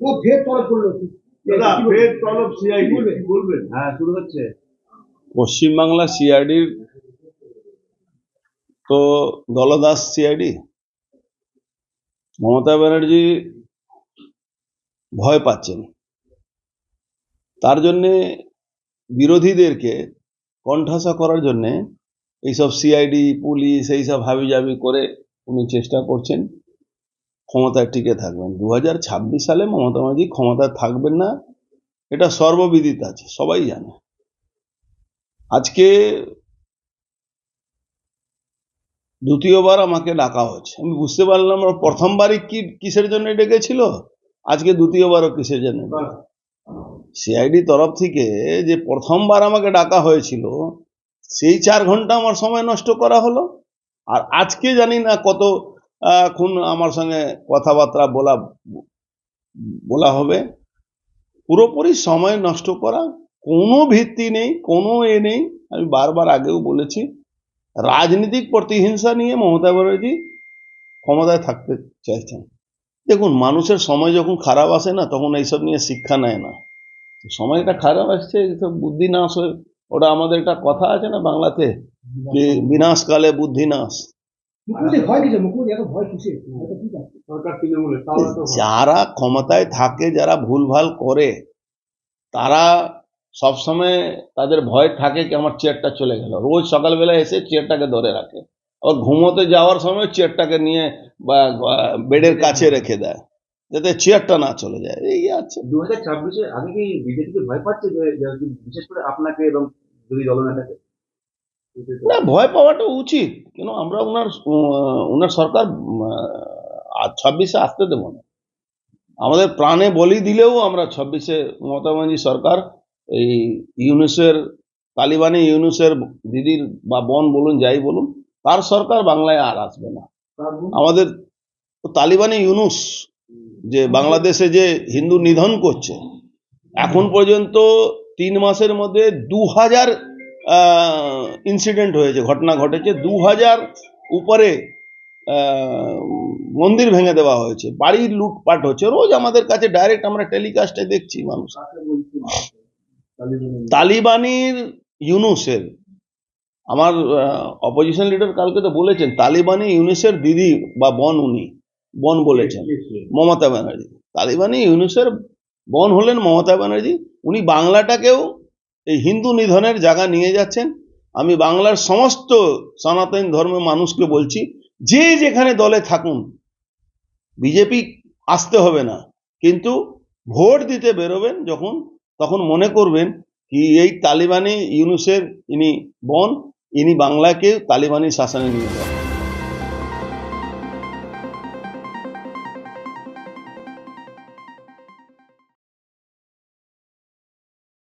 ও ফের তলব করল। দাদা ফের তলব সিআইডি? বলবেন? হ্যাঁ শুরু হচ্ছে। পশ্চিমবাংলা সিআইডির তো দলদাস সিআইডি মমতা ব্যানার্জি ভয় পাচ্ছেন। তার জন্যে বিরোধীদেরকে কণ্ঠাসা করার জন্যে এইসব সিআইডি পুলিশ এইসব হাবিজাবি করে উনি চেষ্টা করছেন। ক্ষমতায় টিকে থাকবেন। দু হাজার ছাব্বিশ সালে মমতা ব্যানার্জি ক্ষমতায় থাকবেন না, এটা সর্ববিদিত আছে, সবাই জানে। আজকে দ্বিতীয়বার আমাকে ডাকা হচ্ছে আমি বুঝতে পারলাম প্রথমবারই কি, কিসের জন্য ডেকেছিল? আজকে দ্বিতীয়বারও কিসের জন্য? সিআইডি তরফ থেকে যে প্রথমবার আমাকে ডাকা হয়েছিল, সেই চার ঘণ্টা আমার সময় নষ্ট করা হলো। আর আজকে জানি না কত আহ, খুন আমার সঙ্গে কথাবার্তা বলা বলা হবে। পুরোপুরি সময় নষ্ট করা কোনো ভিত্তি নেই কোনো এ নেই। আমি বারবার আগেও বলেছি রাজনৈতিক প্রতিহিংসা নিয়ে মমতা ব্যানার্জি ক্ষমতায় থাকতে চাইছেন। দেখুন মানুষের সময় যখন খারাপ আসে না তখন এইসব নিয়ে শিক্ষা নেয় না। সময়টা খারাপ আসছে এইসব বুদ্ধি নাশ হয়ে ওটা আমাদের একটা কথা আছে না বাংলাতে যে বিনাশকালে বুদ্ধি যারা ক্ষমতায় থাকে যারা ভুলভাল করে তারা সবসময় তাদের ভয় থাকে কি আমার চেয়ারটা চলে গেল। রোজ সকালবেলা এসে চেয়ারটাকে ধরে রাখে। আবার ঘুমোতে যাওয়ার সময় চেয়ারটাকে নিয়ে বা বেডের কাছে রেখে দেয় যাতে চেয়ারটা না চলে যায়। এই আছে। দু হাজার ছাব্বিশে আগে কি বিজেপিকে ভয় পাচ্ছে বিশেষ করে আপনাকে এবং দুই দলনেতাকে? না ভয় পাওয়াটা উচিত। কেন? আমরা ওনার ওনার সরকার ছাব্বিশে আসতে দেবো না। আমাদের প্রাণে বলি দিলেও আমরা ছাব্বিশে মমতা ব্যানার্জি সরকার এই ইউনুসের তালিবানি ইউনুসের দিদির বা বোন বলুন যাই বলুন তার সরকার বাংলায় আর আসবে না। আমাদের তালিবানি ইউনুস যে বাংলাদেশে যে হিন্দু নিধন করছে এখন পর্যন্ত তিন মাসের মধ্যে দু হাজার ইনসিডেন্ট হয়েছে ঘটনা ঘটেছে। দু হাজার উপরে মন্দির ভেঙে দেওয়া হয়েছে। বাড়ির লুটপাট হচ্ছে। রোজ আমাদের কাছে ডাইরেক্ট আমরা টেলিকাস্টে দেখছি মানুষ। তালিবানির ইউনুসের আমার অপোজিশন লিডার কালকে তো বলেছেন তালিবানি ইউনুসের দিদি বা বন উনি বন বলেছেন মমতা ব্যানার্জি। তালিবানি ইউনুসের বন হলেন মমতা ব্যানার্জি। উনি বাংলাটাকেও এই হিন্দু নিধনের জায়গা নিয়ে যাচ্ছেন। আমি বাংলার সমস্ত সনাতন ধর্মের মানুষকে বলছি, যে যেখানে দলে থাকুন, বিজেপি আসতে হবে না। কিন্তু ভোট দিতে বেরোবেন যখন, তখন মনে করবেন কি এই তালিবানি ইউনুসের ইনি বন, ইনি বাংলাকে তালিবানি শাসনে নিয়ে যাবেন